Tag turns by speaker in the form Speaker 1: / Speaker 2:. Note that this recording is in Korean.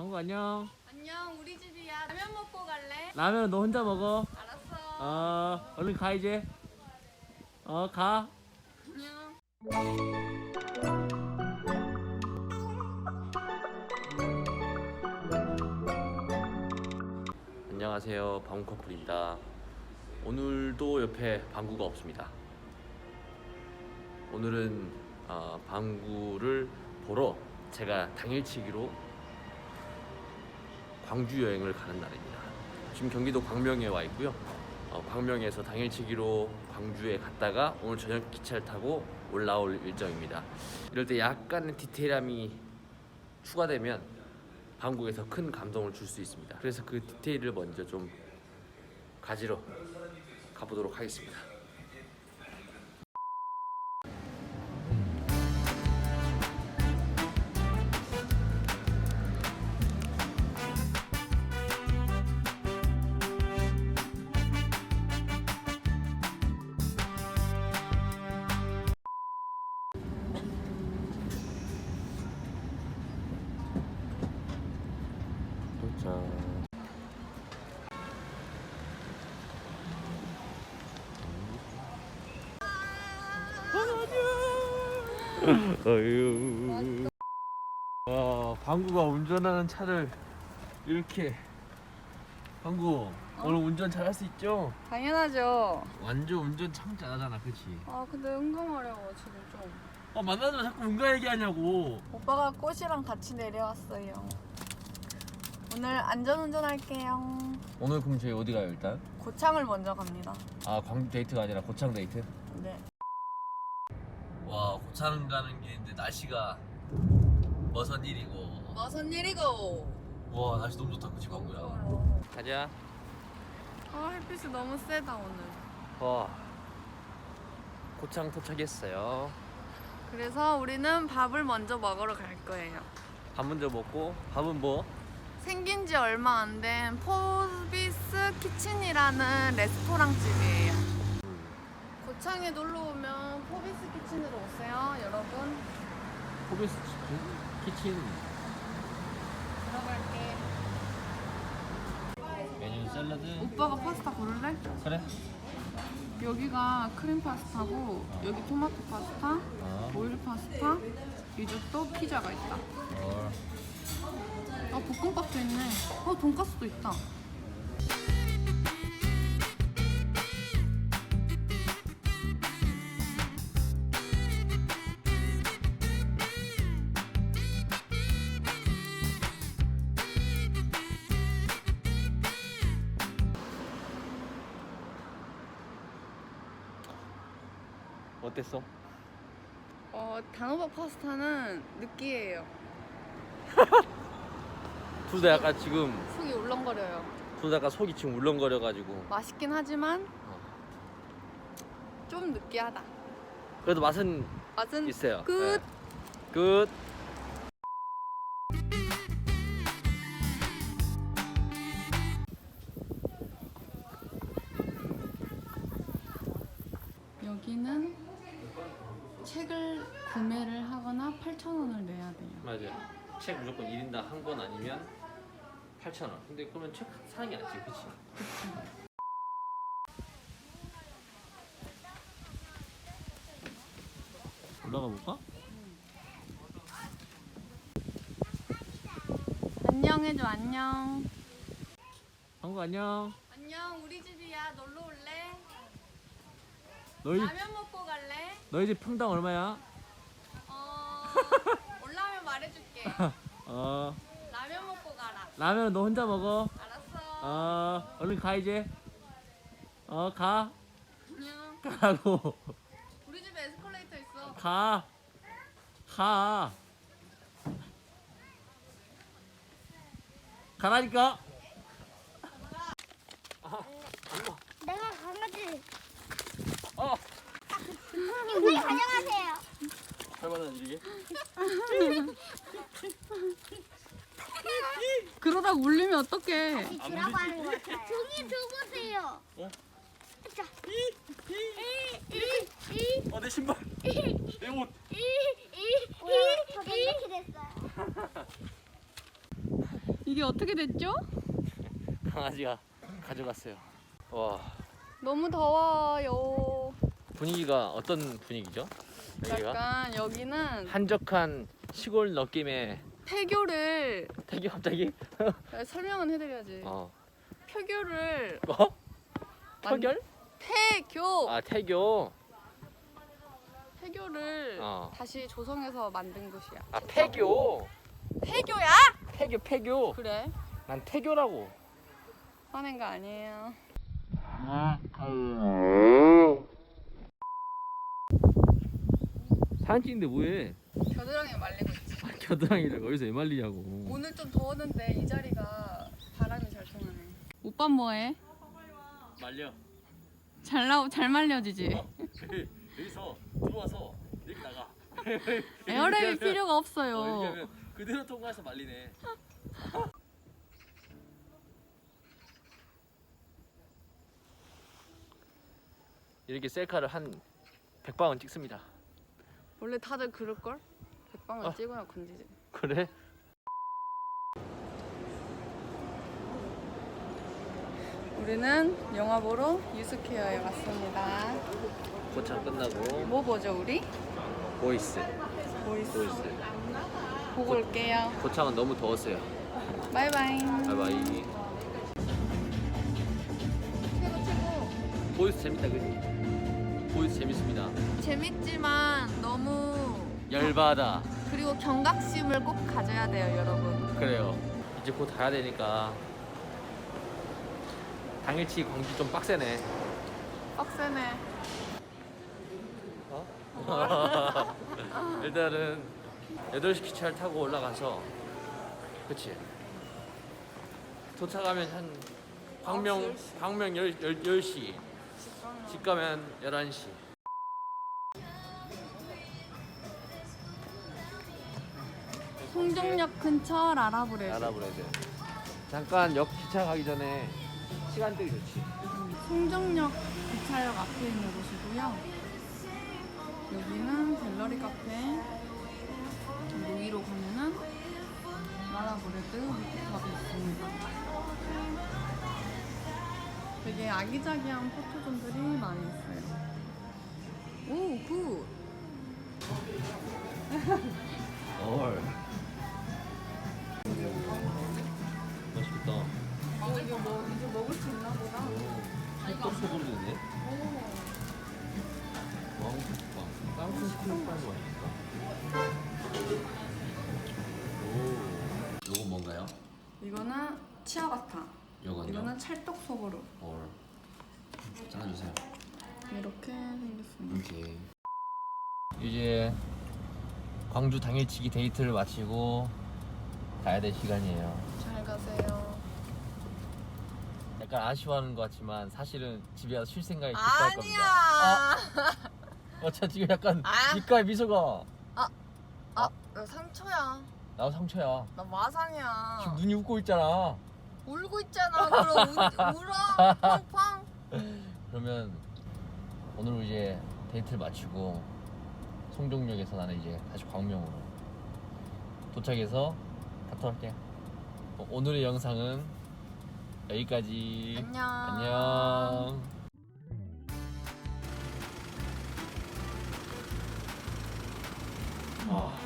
Speaker 1: 방구 안녕.
Speaker 2: 안녕 우리 집이야 라면 먹고 갈래?
Speaker 1: 라면 너 혼자 먹어.
Speaker 2: 알았어
Speaker 1: 어, 얼른 가 이제. 어, 가.
Speaker 2: 안녕
Speaker 1: 안녕하세요. 방구 커플입니다. 오늘도 옆에 방구가 없습니다. 오늘은 어, 방구를 보러 제가 당일치기로 광주 여행을 가는 날입니다. 지금 경기도 광명에 와 있고요. 어, 광명에서 당일치기로 광주에 갔다가 오늘 저녁 기차를 타고 올라올 일정입니다. 이럴 때 약간의 디테일함이 추가되면 방국에서 큰 감동을 줄 수 있습니다. 그래서 그 디테일을 먼저 좀 가지러 가보도록 하겠습니다. 어휴. 와, 방구가 운전하는 차를 이렇게 방구 오늘 운전 잘할 수 있죠?
Speaker 2: 당연하죠
Speaker 1: 완전 운전 참 잘하잖아, 그렇지?
Speaker 2: 아 근데 은근 어려워 지금 좀
Speaker 1: 아 만나자면 자꾸 응가 얘기하냐고.
Speaker 2: 오빠가 꽃이랑 같이 내려왔어요 오늘 안전운전 할게요
Speaker 1: 오늘 그럼 저희 어디 가요 일단?
Speaker 2: 고창을 먼저 갑니다
Speaker 1: 아 광주 데이트가 아니라 고창 데이트?
Speaker 2: 네
Speaker 1: 와 고창 가는 길인데 날씨가 머선 일이고.
Speaker 2: 무슨 일이고.
Speaker 1: 와 날씨 너무 좋다 그치 광구야. 가자.
Speaker 2: 아 햇빛이 너무 세다 오늘.
Speaker 1: 와 고창 도착했어요.
Speaker 2: 그래서 우리는 밥을 먼저 먹으러 갈 거예요.
Speaker 1: 밥 먼저 먹고 밥은 뭐?
Speaker 2: 생긴 지 얼마 안 된 포비스 키친이라는 레스토랑 집이에요. 고창에 놀러 오면 포비스 키친으로 오세요, 여러분.
Speaker 1: 포비스 키친
Speaker 2: 들어갈게.
Speaker 1: 메뉴 샐러드
Speaker 2: 오빠가 파스타 고를래?
Speaker 1: 그래
Speaker 2: 여기가 크림 파스타고 여기 토마토 파스타,
Speaker 1: 어.
Speaker 2: 오일 파스타, 리조또, 피자가 있다.
Speaker 1: 어.
Speaker 2: 아 볶음밥도 있네. 어 돈까스도 있다.
Speaker 1: 어땠어?
Speaker 2: 어 단호박 파스타는 느끼해요.
Speaker 1: 둘 다 약간 지금
Speaker 2: 속이 울렁거려요.
Speaker 1: 둘다 약간 속이 지금 울렁거려가지고
Speaker 2: 맛있긴 하지만
Speaker 1: 어.
Speaker 2: 좀 느끼하다.
Speaker 1: 그래도 맛은
Speaker 2: 맛은
Speaker 1: 있어요
Speaker 2: 끝.
Speaker 1: 네. 끝
Speaker 2: 책
Speaker 1: 무조건 1인당 한 권 아니면 8,000원. 근데 그러면 책 사는 게 낫지, 그치? 올라가 볼까?
Speaker 2: 안녕 해줘 안녕.
Speaker 1: 한국 안녕.
Speaker 2: 안녕 우리 집이야 놀러 올래?
Speaker 1: 너희
Speaker 2: 라면 먹고 갈래?
Speaker 1: 너희 집 평당 얼마야?
Speaker 2: 어
Speaker 1: 어
Speaker 2: 라면 먹고 가라.
Speaker 1: 라면 너 혼자 먹어.
Speaker 2: 알았어.
Speaker 1: 어 얼른 가 이제. 어 가.
Speaker 2: 안녕.
Speaker 1: 가라고.
Speaker 2: 우리 집에 에스컬레이터 있어.
Speaker 1: 가. 가. 가라니까.
Speaker 3: 내가 강아지.
Speaker 1: 어.
Speaker 3: 이모님 안녕하세요.
Speaker 1: 얼마나 이게?
Speaker 2: 그러다 울리면 어떡해?
Speaker 3: 주라고 하는 것 같아요. 종이 줘보세요.
Speaker 1: 어?
Speaker 3: 자. 이, 이, 이,
Speaker 1: 어내 신발. 내 옷.
Speaker 3: 이, 이, 이, 이. 저 이렇게 됐어요.
Speaker 2: 이게 어떻게 됐죠?
Speaker 1: 강아지가 가져갔어요. 와
Speaker 2: 너무 더워요.
Speaker 1: 분위기가 어떤 분위기죠? 여기가
Speaker 2: 약간 여기는
Speaker 1: 한적한 시골 느낌의
Speaker 2: 폐교를
Speaker 1: 되게 갑자기
Speaker 2: 설명은 해드려야지.
Speaker 1: 어
Speaker 2: 폐교를
Speaker 1: 뭐?
Speaker 2: 만-
Speaker 1: 터결?
Speaker 2: 폐교
Speaker 1: 아 태교
Speaker 2: 폐교를
Speaker 1: 어.
Speaker 2: 다시 조성해서 만든 곳이야.
Speaker 1: 아 폐교
Speaker 2: 폐교야?
Speaker 1: 폐교 폐교
Speaker 2: 그래?
Speaker 1: 난 태교라고
Speaker 2: 화낸 거 아니에요.
Speaker 1: 사진 찍는데 뭐해
Speaker 2: 겨드랑이 있지.
Speaker 1: 겨드랑이를 어디서 왜 말리냐고
Speaker 2: 오늘 좀 더웠는데 이 자리가 바람이 잘 통하네. 오빠 뭐해?
Speaker 1: 말려
Speaker 2: 잘 나오 잘 말려지지.
Speaker 1: 여기서 들어와서 이렇게 나가
Speaker 2: 에어랩이 필요가
Speaker 1: 어,
Speaker 2: 없어요.
Speaker 1: 하면 그대로 통과해서 말리네 이렇게 셀카를 한 100방은 찍습니다
Speaker 2: 원래 다들 그럴 걸? 백방을
Speaker 1: 아.
Speaker 2: 찍어야 건지지.
Speaker 1: 그래?
Speaker 2: 우리는 영화 보러 유스케어에 왔습니다.
Speaker 1: 고창 끝나고
Speaker 2: 뭐 보죠 우리?
Speaker 1: 보이스
Speaker 2: 보이스.
Speaker 1: 보이스
Speaker 2: 보고 올게요.
Speaker 1: 고창은 너무 더웠어요
Speaker 2: 바이바이.
Speaker 1: 바이바이. 보이스 재밌다 그지? 보이스 재밌습니다
Speaker 2: 재밌지만 너무
Speaker 1: 열받아.
Speaker 2: 그리고 경각심을 꼭 가져야 돼요 여러분.
Speaker 1: 그래요. 이제 곧 가야 되니까. 당일치 광주 좀 빡세네.
Speaker 2: 빡세네.
Speaker 1: 어? 일단은 8시 기차를 타고 올라가서 그치? 도착하면 한 광명 광명 10, 10시. 집 가면. 11시
Speaker 2: 송정역 근처 라라브레.
Speaker 1: 알아보래야 돼 잠깐 역 기차 가기 전에 시간대기 좋지
Speaker 2: 송정역 기차역 앞에 있는 곳이고요. 여기는 갤러리 카페. 그리고 위로 가면은 라라브레드 루프탑이 있습니다. 되게 아기자기한 포토존들이 많이 있어요. 오, 굿!
Speaker 1: 헐 소금 있네 왕국빵 땅콩 크림빵 맛있다 오 요건 뭔가요?
Speaker 2: 이거는 치아바타.
Speaker 1: 요건요?
Speaker 2: 이거는 찰떡 소보루.
Speaker 1: 헐 잘라주세요
Speaker 2: 이렇게 생겼습니다.
Speaker 1: 이렇게 이제 광주 당일치기 데이트를 마치고 가야 될
Speaker 2: 시간이에요.
Speaker 1: 약간 아쉬워하는 것 같지만 사실은 집에 가서 쉴 생각이 깊어할 겁니다 아, 어, 저 지금 약간
Speaker 2: 아.
Speaker 1: 입가에 미소가
Speaker 2: 아, 나 상처야.
Speaker 1: 나도 상처야
Speaker 2: 나 마상이야.
Speaker 1: 지금 눈이 웃고 있잖아
Speaker 2: 울고 있잖아. 그럼 우, 울어. 팡팡.
Speaker 1: 그러면 오늘 이제 데이트를 마치고 송정역에서 나는 이제 다시 광명으로 도착해서 갔다 올게요 어, 오늘의 영상은 여기까지.
Speaker 2: 안녕.
Speaker 1: 안녕. 아,